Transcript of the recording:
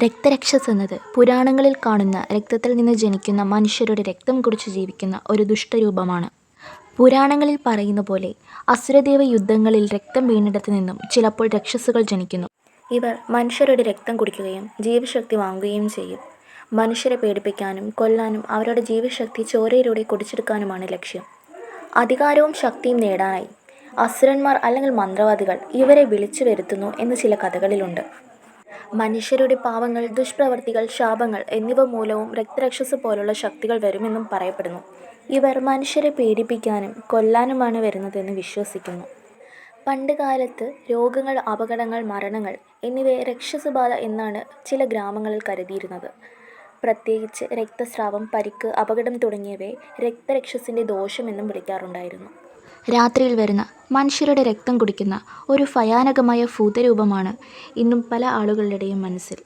രക്തരക്ഷസ് എന്നത് പുരാണങ്ങളിൽ കാണുന്ന രക്തത്തിൽ നിന്ന് ജനിക്കുന്ന മനുഷ്യരുടെ രക്തം കുടിച്ച് ജീവിക്കുന്ന ഒരു ദുഷ്ടരൂപമാണ്. പുരാണങ്ങളിൽ പറയുന്ന പോലെ അസുരദേവ യുദ്ധങ്ങളിൽ രക്തം വീണിടത്ത് നിന്നും ചിലപ്പോൾ രക്ഷസുകൾ ജനിക്കുന്നു. ഇവർ മനുഷ്യരുടെ രക്തം കുടിക്കുകയും ജീവശക്തി വാങ്ങുകയും ചെയ്യും. മനുഷ്യരെ പേടിപ്പിക്കാനും കൊല്ലാനും അവരുടെ ജീവശക്തി ചോരയിലൂടെ കുടിച്ചെടുക്കാനുമാണ് ലക്ഷ്യം. അധികാരവും ശക്തിയും നേടാനായി അസുരന്മാർ അല്ലെങ്കിൽ മന്ത്രവാദികൾ ഇവരെ വിളിച്ചു വരുത്തുന്നു എന്ന് ചില കഥകളിലുണ്ട്. മനുഷ്യരുടെ പാവങ്ങൾ ദുഷ്പ്രവർത്തികൾ ശാപങ്ങൾ എന്നിവ മൂലവും രക്തരക്ഷസ് പോലുള്ള ശക്തികൾ വരുമെന്നും പറയപ്പെടുന്നു. ഇവർ മനുഷ്യരെ പീഡിപ്പിക്കാനും കൊല്ലാനുമാണ് വരുന്നതെന്ന് വിശ്വസിക്കുന്നു. പണ്ടുകാലത്ത് രോഗങ്ങൾ, അപകടങ്ങൾ, മരണങ്ങൾ എന്നിവയെ രക്ഷസുബാധ എന്നാണ് ചില ഗ്രാമങ്ങളിൽ കരുതിയിരുന്നത്. പ്രത്യേകിച്ച് രക്തസ്രാവം, പരിക്ക്, അപകടം തുടങ്ങിയവയെ രക്തരക്ഷസിന്റെ ദോഷമെന്നും വിളിക്കാറുണ്ടായിരുന്നു. രാത്രിയിൽ വരുന്ന മനുഷ്യരുടെ രക്തം കുടിക്കുന്ന ഒരു ഭയാനകമായ ഭൂതരൂപമാണ് ഇന്നും പല ആളുകളുടെയും മനസ്സിൽ.